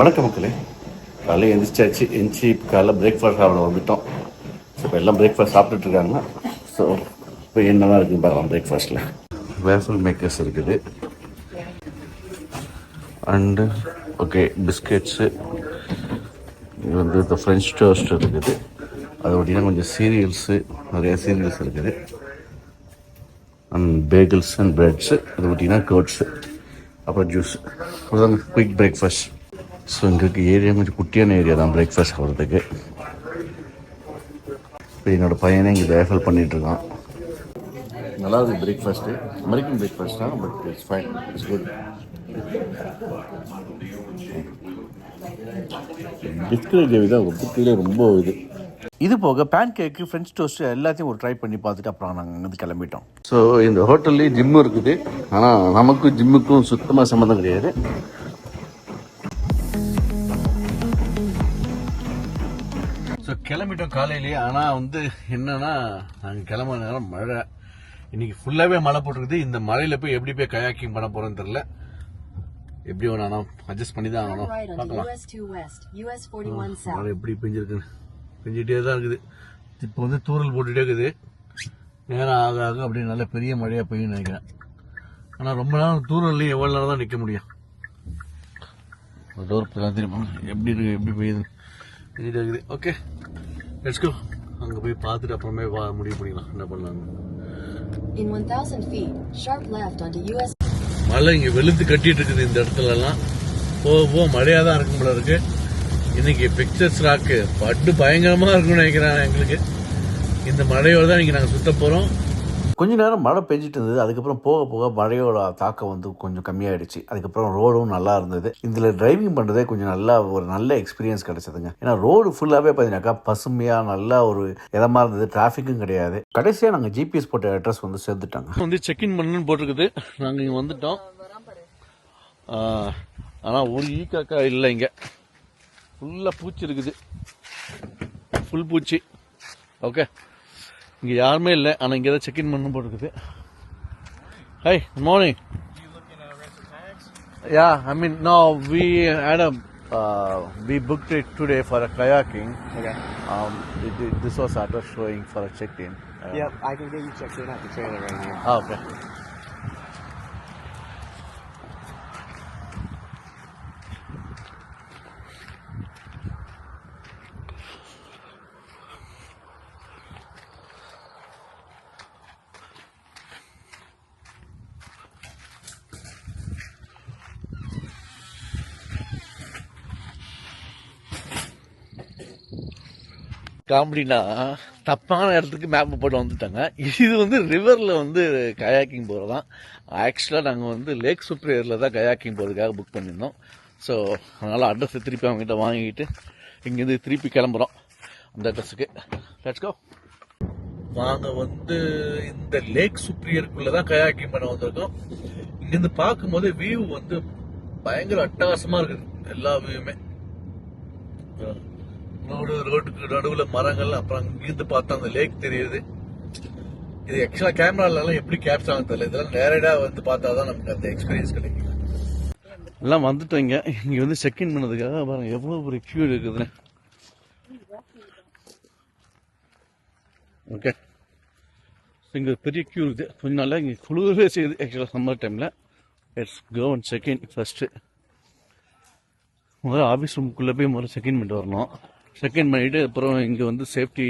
வணக்கம் மக்களே. காலையில் எழுந்திரிச்சாச்சு எந்திரிச்சு காலைல பிரேக்ஃபாஸ்ட் சாப்பிட வந்துட்டோம். ஸோ இப்போ எல்லாம் பிரேக்ஃபாஸ்ட் சாப்பிட்டுட்டு ஸோ இப்போ என்னதான் இருக்குன்னு பார்க்கலாம் பிரேக்ஃபாஸ்ட்டில் வேஃபல் மேக்கர்ஸ் இருக்குது. அண்டு ஓகே பிஸ்கெட்ஸு இது வந்து இந்த ஃப்ரெஞ்ச் டோஸ்ட் இருக்குது. அது அப்படின்னா கொஞ்சம் சீரியல்ஸு நிறைய சீரியல்ஸ் இருக்குது. அண்ட் பேகிள்ஸ் அண்ட் பிரெட்ஸு அது பார்த்தீங்கன்னா கோட்ஸு அப்புறம் ஜூஸ் அப்புறம் குயிக் பிரேக்ஃபாஸ்ட் ஸோ எங்களுக்கு ஏரியா கொஞ்சம் குட்டியான ஏரியா தான் பிரேக்ஃபாஸ்ட் சாப்பிட்றதுக்கு இப்போ என்னோட பையனே இங்கே வேஃபல் பண்ணிட்டு இருக்கான். நல்லா இருக்குது பிரேக்ஃபாஸ்ட்டு அமெரிக்கன் பிரேக்ஃபாஸ்ட் தான் but it's fine it's good biscuit புக்கிலே ரொம்ப இது. இது போக பேன் கேக்கு ஃப்ரெஞ்ச் டோஸ்ட் எல்லாத்தையும் ஒரு ட்ரை பண்ணி பார்த்துட்டு அப்புறம் நாங்கள் இங்கேருந்து கிளம்பிட்டோம். ஸோ இந்த ஹோட்டல்லேயே ஜிம்மு இருக்குது. ஆனால் நமக்கும் ஜிம்முக்கும் சுத்தமாக சம்மந்தம் கிடையாது. கிளம்பிட்டோம் காலையிலேயே ஆனால் வந்து என்னன்னா நாங்கள் கிளம்ப நேரம் மழை. இன்னைக்கு ஃபுல்லாகவே மழை போட்டிருக்குது. இந்த மழையில் போய் எப்படி போய் கயாக்கிங் பண்ண போகிறோன்னு தெரில எப்படி வேணாலும் அட்ஜஸ்ட் பண்ணி தான் ஆகணும். பார்க்கலாம். US 2 West, US 41 South. மழை எப்படி பெஞ்சிருக்குன்னு பெஞ்சிட்டே தான் இருக்குது. இப்போ வந்து தூறல் போட்டுட்டே இருக்குது. நேரம் ஆக ஆக அப்படியே நல்ல பெரிய மழையாக பெய்யும்னு நினைக்கிறேன். ஆனால் ரொம்ப நேரம் தூரல்லையும் எவ்வளோ நேரம் தான் நிற்க முடியும். டோர் தெரியுமா? எப்படி இருக்கு எப்படி பெய்யுது பெஞ்சிட்டே இருக்குது. ஓகே லெட்ஸ் கோ அங்கே போய் பார்த்துட்டு அப்புறமே வா முடிவு பண்ணிக்கலாம். என்ன பண்ணலாம்னு. In 1000 feet, sharp left onto US மழை இங்கே வெளுத்து கட்டிட்டு இருக்குது இந்த இடத்துல எல்லாம் போக போக மழையாக தான் இருக்கும் போல இருக்கு. இன்னைக்கு பிக்சர்ஸ் ராக்கு. பட்டு பயங்கரமாக இருக்கும்னு நினைக்கிறேன் எங்களுக்கு. இந்த மழையோட தான் இன்னைக்கு நாங்கள் சுத்த போகிறோம் கொஞ்ச நேரம் மழை பெஞ்சிட்டு இருந்தது அதுக்கப்புறம் போக போக மழையோட தாக்கம் வந்து கொஞ்சம் கம்மியாயிடுச்சு. அதுக்கப்புறம் ரோடும் நல்லா இருந்தது. இதில் டிரைவிங் பண்ணுறதே கொஞ்சம் நல்லா ஒரு நல்ல எக்ஸ்பீரியன்ஸ் கிடைச்சதுங்க. ஏன்னா ரோடு ஃபுல்லாகவே பார்த்தீங்கன்னாக்கா பசுமையாக நல்லா ஒரு இதமாக இருந்தது. டிராஃபிக்கும் கிடையாது. கடைசியாக நாங்கள் ஜிபிஎஸ் போட்ட அட்ரஸ் வந்து சேர்த்துட்டாங்க வந்து செக்இன் பண்ணணும்னு போட்டிருக்குது. நாங்கள் இங்கே வந்துட்டோம். ஆனால் ஒரு ஈ காக்கா இல்லை இங்கே. ஃபுல்லாக பூச்சி இருக்குது. ஃபுல் பூச்சி. ஓகே இங்கே யாருமே இல்லை ஆனால் இங்கே தான் செக்இன் பண்ணணும் போட்டிருக்குது hi good morning Yeah, I mean, no, we had a, uh, we booked it today for a kayaking. Okay. Um, it, it, this was address showing for a check-in. Uh, Yep, I can get you checked in at the trailer right here. Ah, okay. காமெடினா தப்பான இடத்துக்கு map போட்டு வந்துட்டாங்க. இது வந்து ரிவரில் வந்து kayaking போகிறது தான் ஆக்சுவலாக நாங்கள் வந்து லேக் சுப்ரியரில் தான் கயாக்கிங் போகிறதுக்காக புக் பண்ணியிருந்தோம். ஸோ அதனால் அட்ரஸை திருப்பி அவங்ககிட்ட வாங்கிட்டு இங்கேருந்து திருப்பி கிளம்புறோம். அந்த அட்ரஸுக்கு லெட்ஸ் கோ நாங்கள் வந்து இந்த லேக் சுப்ரியருக்குள்ளே தான் கயாக்கிங் பண்ண வந்திருக்கோம். இங்கேருந்து பார்க்கும்போது வியூ வந்து பயங்கர அட்டகாசமாக இருக்குது. எல்லா வியூவுமே ரோடு ரோட்டுக்கு நடுவுல மரங்கள் அப்புறம் அங்கிருந்து பார்த்தா அந்த லேக் தெரியுது. இது ஆக்சுவலா கேமரால எப்படி கேப்சர் ஆகும் தெரியல. இதெல்லாம் நேரடா வந்து பார்த்தா தான் நமக்கு அந்த எக்ஸ்பீரியன்ஸ் கிடைக்கும். எல்லாம் வந்துட்டோங்க இங்க. வந்து செக் இன் பண்ணதுக்காக பாருங்க எவ்வளவு ஒரு கியூ இருக்குதுன்னு. ஓகே இங்க பெரிய கியூ இருக்குது. கொஞ்ச நாள் இங்க குளிரவே செய்யுது. ஆக்சுவலாக சம்மர் டைம்ல it's go and second in first முதல்ல ஆஃபீஸ் ரூம்குள்ளே போய் முதல்ல செகண்ட் பண்ணிட்டு வரணும். செகண்ட் பண்ணிட்டு அப்புறம் இங்கே வந்து சேஃப்டி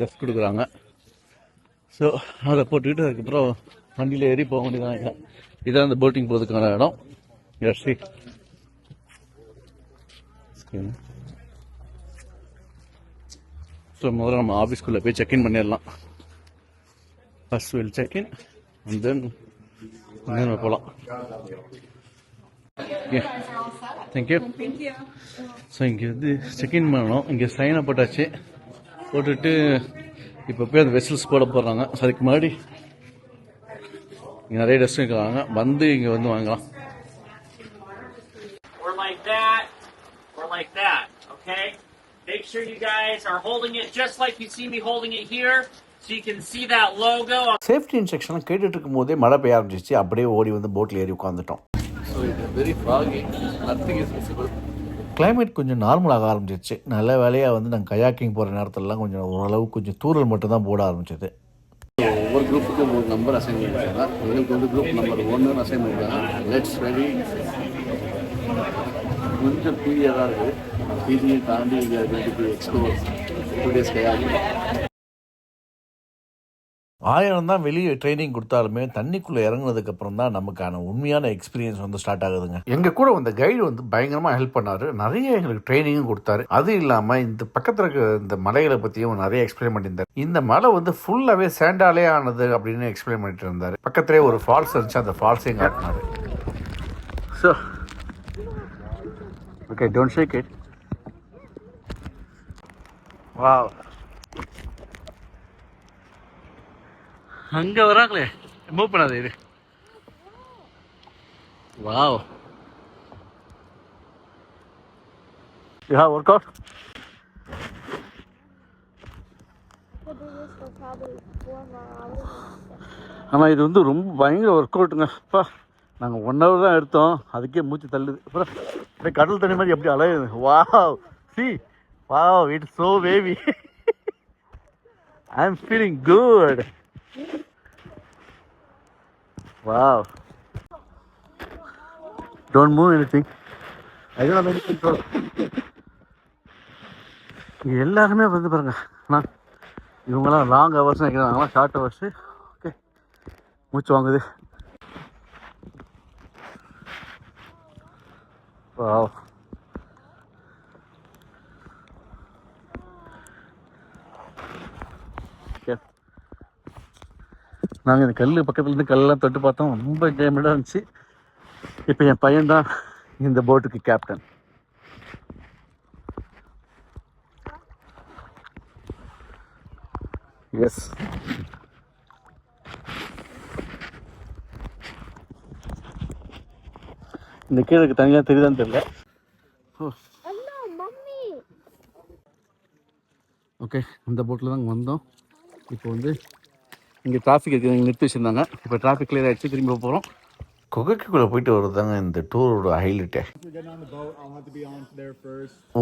டெஸ்க் கொடுக்குறாங்க. ஸோ அதை போட்டுக்கிட்டு அதுக்கப்புறம் வண்டியில் ஏறி போக வேண்டியதான் இதான். அந்த போட்டிங் போகிறதுக்கான இடம். எஸ்டி ஸோ முதல்ல நம்ம ஆஃபீஸ்க்குள்ளே போய் செக்இன் பண்ணிடலாம். First will check in and then போகலாம் தேங்க்யூ ஸோ இங்கே வந்து செக்இன் பண்ணணும் இங்கே சைனை போட்டாச்சு. போட்டுட்டு இப்போ போய் அந்த வெசல்ஸ் போட போடுறாங்க ஸோ அதுக்கு முன்னாடி இங்கே நிறைய ட்ரெஸ் இருக்கிறாங்க வந்து இங்கே வந்து வாங்கலாம். Or like that, or like that, okay? Make sure you guys are holding it just like you see me holding it here, so you can see that logo. Safety இன்ஸ்ட்ரக்ஷன்லாம் கேட்டுட்டு இருக்கும் போதே மழை பெய்ய ஆரம்பிச்சிச்சு அப்படியே ஓடி வந்து போட்டில் ஏறி உட்காந்துட்டோம் very foggy nothing is visible climate கொஞ்சம் நார்மலாக ஆரம்பிச்சிருச்சு. நல்ல வேலையாக வந்து நாங்கள் கயாக்கிங் போகிற நேரத்துலலாம் கொஞ்சம் ஓரளவு கொஞ்சம் தூரல் மட்டும் தான் போட ஆரம்பிச்சது. ஒவ்வொரு குரூப்புக்கும் ஒரு நம்பர் அசைன் பண்ணிருக்காங்க எங்களுக்கு வந்து குரூப் நம்பர் ஒன்று அசைன் பண்ணிருக்காங்க லெட்ஸ் ரெடி கொஞ்சம் பீரியடாக இருக்குது. பீரியை தாண்டி எக்ஸ்ப்ளோர் டூ டேஸ் கையாகி ஆயிரம் தான் வெளியே ட்ரைனிங் கொடுத்தாலுமே தண்ணிக்குள்ளே இறங்குனதுக்கு அப்புறம் தான் நமக்கான உண்மையான எக்ஸ்பீரியன்ஸ் வந்து ஸ்டார்ட் ஆகுதுங்க. எங்கள் கூட வந்த கைடு வந்து பயங்கரமாக ஹெல்ப் பண்ணாரு. நிறைய எங்களுக்கு ட்ரைனிங்கும் கொடுத்தாரு. அது இல்லாமல் இந்த பக்கத்தில் இருக்க இந்த மலைகளை பற்றியும் நிறைய எக்ஸ்பிளைன் பண்ணியிருந்தார். இந்த மலை வந்து ஃபுல்லாகவே சேண்டாலே ஆனது அப்படின்னு எக்ஸ்பிளைன் பண்ணிட்டு இருந்தார். பக்கத்துலேயே ஒரு ஃபால்ஸ் இருந்துச்சு. அந்த ஃபால்ஸையும் காட்டினாரு. So okay don't shake it wow அங்கே வராங்களே? மூவ் பண்ணாத இது வாவ் யா ஒர்க் அவுட் ஆனால் இது வந்து ரொம்ப பயங்கர ஒர்க் அவுட்டுங்க அப்பா நாங்கள் ஒன் ஹவர் தான் எடுத்தோம். அதுக்கே மூச்சு தள்ளுது. அப்புறம் அப்படியே கடல் தண்ணி மாதிரி எப்படி அலையுது. Wow see wow it's so wavy I am feeling good don't move anything I don't any control இங்கே எல்லாருமே வந்து பாருங்க. அண்ணா இவங்கெல்லாம் லாங் ஹவர்ஸ் நினைக்கிறாங்க. ஷார்ட் ஹவர்ஸு ஓகே மூச்சு வாங்குது. Wow. நாங்கள் இந்த கல் பக்கத்துல இருந்து கல்லெல்லாம் தொட்டு பார்த்தோம். ரொம்ப என்ஜாய்மெண்ட்டாக இருந்துச்சு. இப்போ என் பையன் தான் இந்த போட்டுக்கு கேப்டன் எஸ் இந்த கீழே தனியாக தெரியுதான்னு தெரியல. ஓகே இந்த போட்டில் தான் வந்தோம். இப்போ வந்து இங்கே டிராஃபிக் இருக்குது நிறுத்தி வச்சுருந்தாங்க. இப்போ டிராஃபிக் கிளியர் ஆகிடுச்சு திரும்பி போகிறோம் குகைக்குள்ளே போயிட்டு வர்றதாங்க இந்த டூரோட ஹைலைட்டே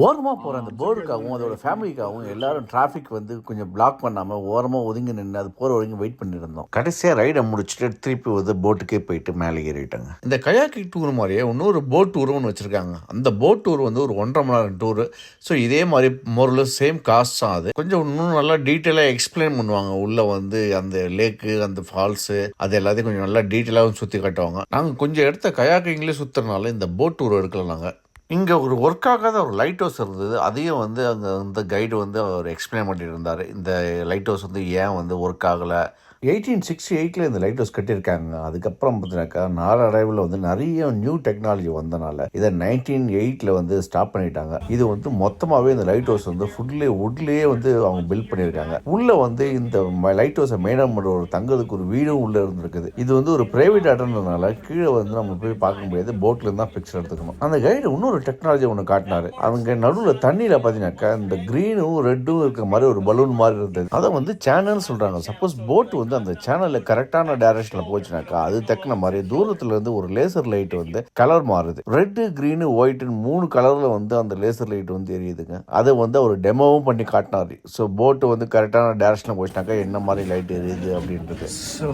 ஓரமாக போகிற அந்த பேர்டுக்காகவும் அதோட ஃபேமிலிக்காகவும் எல்லாரும் டிராஃபிக் வந்து கொஞ்சம் பிளாக் பண்ணாமல் ஓரமாக ஒதுங்கி நின்று அது போகிற வரைக்கும் வெயிட் பண்ணியிருந்தோம் கடைசியாக ரைடை முடிச்சுட்டு திருப்பி வந்து போட்டுக்கே போயிட்டு மேலே ஏறிட்டாங்க. இந்த கயாக்கி டூர் மாதிரியே இன்னொரு போட் டூரும் ஒன்று வச்சுருக்காங்க. அந்த போட் டூர் வந்து ஒரு ஒன்றரை மணி நேரம் டூரு ஸோ இதே மாதிரி மோரில் சேம் காஸ்ட் தான் அது. கொஞ்சம் இன்னும் நல்லா டீட்டெயிலாக எக்ஸ்பிளைன் பண்ணுவாங்க. உள்ளே வந்து அந்த லேக்கு அந்த ஃபால்ஸு அது எல்லாத்தையும் கொஞ்சம் நல்லா டீட்டெயிலாகவும் சுற்றி காட்டுவாங்க. நாங்கள் கொஞ்சம் இடத்த கயாக்கிங்லேயே சுற்றுறனால இந்த போட் டூர் எடுக்கல நாங்கள் இங்கே ஒரு ஒர்க் ஆகாத ஒரு லைட் ஹவுஸ் இருந்தது. அதையும் வந்து அங்கே இந்த கைடு வந்து அவர் எக்ஸ்பிளைன் பண்ணிட்டு இருந்தார் இந்த லைட் ஹவுஸ் வந்து ஏன் வந்து ஒர்க் ஆகலை? எயிட்டீன் சிக்ஸ்டி எயிட்டில் இந்த லைட் ஹவுஸ் கட்டியிருக்காங்க. அதுக்கப்புறம் பார்த்தீங்கன்னாக்கா நாளடைவில் வந்து நிறைய நியூ டெக்னாலஜி வந்தனால இதை நைன்டீன் எயிட்டில் வந்து ஸ்டாப் பண்ணிட்டாங்க. இது வந்து மொத்தமாகவே இந்த லைட் ஹவுஸ் வந்து ஃபுட்லேயே உட்லேயே வந்து அவங்க பில்ட் பண்ணியிருக்காங்க. உள்ளே வந்து இந்த லைட் ஹவுஸை மெயினாக பண்ணுற ஒரு தங்குறதுக்கு ஒரு வீடும் உள்ளே இருந்திருக்குது. இது வந்து ஒரு பிரைவேட் இடம்ன்றதுனால கீழே வந்து நம்ம போய் பார்க்க முடியாது. போட்டில் தான் பிக்சர் எடுத்துக்கணும். அந்த கைடு இன்னொரு டெக்னாலஜி ஒன்று காட்டினாரு. அவங்க நடுவில் தண்ணியில் பார்த்தீங்கன்னாக்கா இந்த க்ரீனும் ரெட்டும் இருக்கிற மாதிரி ஒரு பலூன் மாதிரி இருந்தது. அதை வந்து சேனல்னு சொல்கிறாங்க சப்போஸ் போட் வந்து அந்த சேனலில் கரெக்டான டைரக்ஷனில் போச்சுனாக்கா அது தக்கின மாதிரி தூரத்துல இருந்து ஒரு லேசர் லைட் வந்து கலர் மாறுது. ரெட்டு க்ரீனு ஒயிட்னு மூணு கலரில் வந்து அந்த லேசர் லைட் வந்து எரியுதுங்க. அதை வந்து அவர் டெமோவும் பண்ணி காட்டினாரு. ஸோ போட்டு வந்து கரெக்டான டைரக்ஷனில் போச்சுனாக்கா என்ன மாதிரி லைட் எரியுது அப்படின்றது. ஸோ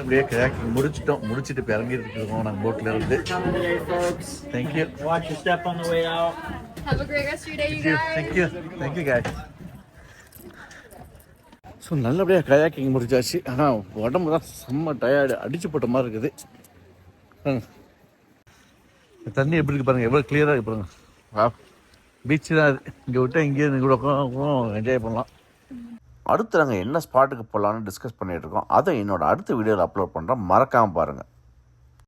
அப்படியே முடிச்சிட்டோம். முடிச்சிட்டு இப்போ இறங்கிட்டு இருக்கோம் நாங்கள் போட்டில் இருந்து. Thank you Watch your step on the way out. Have a great rest of your day, you guys. Thank you thank you guys. So நல்லபடியாக கயாக்கிங் முடிச்சாச்சு. ஆனால் உடம்பு தான் செம்ம டயர்டு அடிச்சு போட்ட மாதிரி இருக்குது. தண்ணி எப்படி இருக்கு பாருங்கள் எவ்வளோ கிளியராக இருக்கு பாருங்க. வா. பீச்சு தான் அது. இங்கே விட்டால் இங்கேயே கூட என்ஜாய் பண்ணலாம். அடுத்து நாங்கள் என்ன ஸ்பாட்டுக்கு போகலான்னு டிஸ்கஸ் பண்ணிகிட்ருக்கோம் இருக்கோம். அதை என்னோடய அடுத்த வீடியோவில் அப்லோட் பண்ணுறோம் மறக்காமல் பாருங்கள்